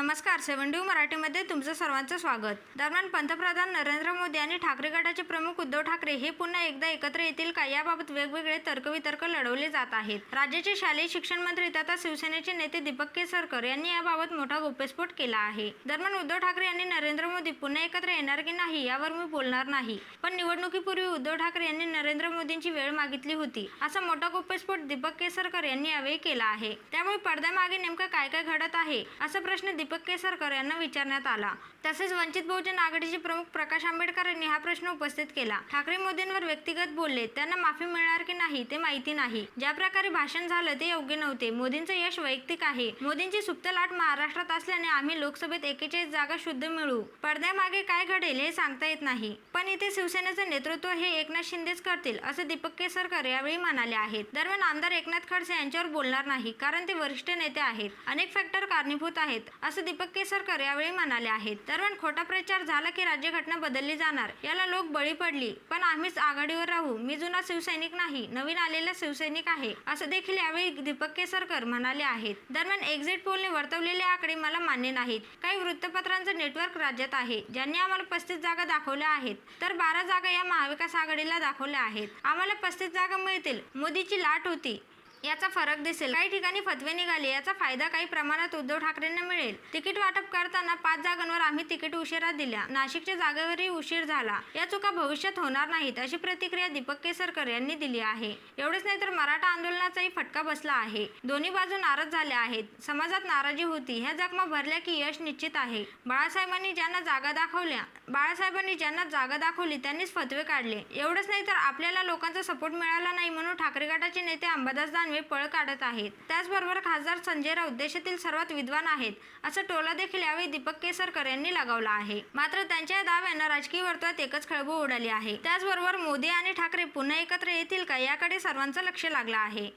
नमस्कार सेवन ड्यू मराठीमध्ये तुमचं सर्वांचं स्वागत. दरम्यान पंतप्रधान नरेंद्र मोदी आणि ठाकरे गटाचे प्रमुख उद्धव ठाकरे हे पुन्हा एकदा एकत्र येतील का याबाबत वेगवेगळे तर्कवितर्क लढवले जात आहेत. राज्याचे शालेय शिक्षण मंत्री तथा शिवसेनेचे नेते दीपक केसरकर यांनी याबाबत मोठा गौप्यस्फोट केला आहे. दरम्यान उद्धव ठाकरे यांनी नरेंद्र मोदी पुन्हा एकत्र येणार की नाही यावर मी बोलणार नाही. पण निवडणुकीपूर्वी उद्धव ठाकरे यांनी नरेंद्र मोदींची वेळ मागितली होती असा मोठा गौप्यस्फोट दीपक केसरकर यांनी यावेळी केला आहे. त्यामुळे पडद्यामागे नेमकं काय काय घडत आहे असा प्रश्न दीपक केसरकर यांना विचारण्यात आला. तसेच वंचित बहुजन आघाडीचे प्रमुख प्रकाश आंबेडकर यांनी हा प्रश्न उपस्थित केला. ठाकरे मोदींवर व्यक्तिगत बोलले त्यांना माफी मिळणार की नाही ते माहिती नाही. ज्या प्रकारे भाषण झालं ते योग्य नव्हते. मोदींचं यश वैयक्तिक आहे. मोदींची सुप्त लाट महाराष्ट्रात असल्याने आम्ही लोकसभेत एकेचाळीस जागा शुद्ध मिळू पडद्यामागे काय घडेल हे सांगता येत नाही. पण इथे शिवसेनेचं नेतृत्व हे एकनाथ शिंदेच करतील असं दीपक केसरकर यावेळी म्हणाले आहेत. दरम्यान आमदार एकनाथ खडसे यांच्यावर बोलणार नाही कारण ते वरिष्ठ नेते आहेत. अनेक फॅक्टर कारणीभूत आहेत असं दीपक केसरकर यावेळी म्हणाले आहेत. दरम्यान खोटा प्रचार झाला की राज्यघटना बदलली जाणार याला लोक बळी पडली. पण आम्हीच आघाडीवर राहू मी जुना शिवसैनिक नाही नवीन आलेला शिवसैनिक आहे असं देखील यावेळी दीपक केसरकर म्हणाले आहेत. दरम्यान एक्झिट पोलने वर्तवलेले आकडे मला मान्य नाहीत. काही वृत्तपत्रांचं नेटवर्क राज्यात आहे ज्यांनी आम्हाला पस्तीस जागा दाखवल्या आहेत. तर बारा जागा या महाविकास आघाडीला दाखवल्या आहेत. आम्हाला पस्तीस जागा मिळतील. मोदीची लाट होती. याचा फरक दिसेल. काही ठिकाणी फतवे निघाले याचा फायदा काही प्रमाणात उद्धव ठाकरेंना मिळेल. तिकीट वाटप करताना पाच जागांवर आम्ही तिकीट उशिरा दिल्या. नाशिकच्या जागेवरही उशीर झाला. या चुका भविष्यात होणार नाहीत अशी प्रतिक्रिया दीपक केसरकर यांनी दिली आहे. एवढेच नाही तर मराठा आंदोलनाचाही फटका बसला आहे. दोन्ही बाजू नाराज झाल्या आहेत. समाजात नाराजी होती. ह्या जखमा भरल्या की यश निश्चित आहे. बाळासाहेबांनी ज्यांना जागा दाखवल्या बाळासाहेबांनी ज्यांना जागा दाखवली त्यांनीच फतवे काढले. एवढंच नाही तर आपल्याला लोकांचा सपोर्ट मिळाला नाही म्हणून ठाकरे गटाचे नेते अंबादास दानवे पळ काढत आहेत. त्याचबरोबर खासदार संजय राऊत देशातील सर्वात विद्वान आहेत असा टोला देखील यावेळी दीपक केसरकर यांनी लगावला आहे. मात्र त्यांच्या या दाव्यांना राजकीय वर्तुळात एकच खळबळ उडाली आहे. त्याचबरोबर मोदी आणि ठाकरे पुन्हा एकत्र येतील का याकडे सर्वांचं लक्ष लागलं आहे.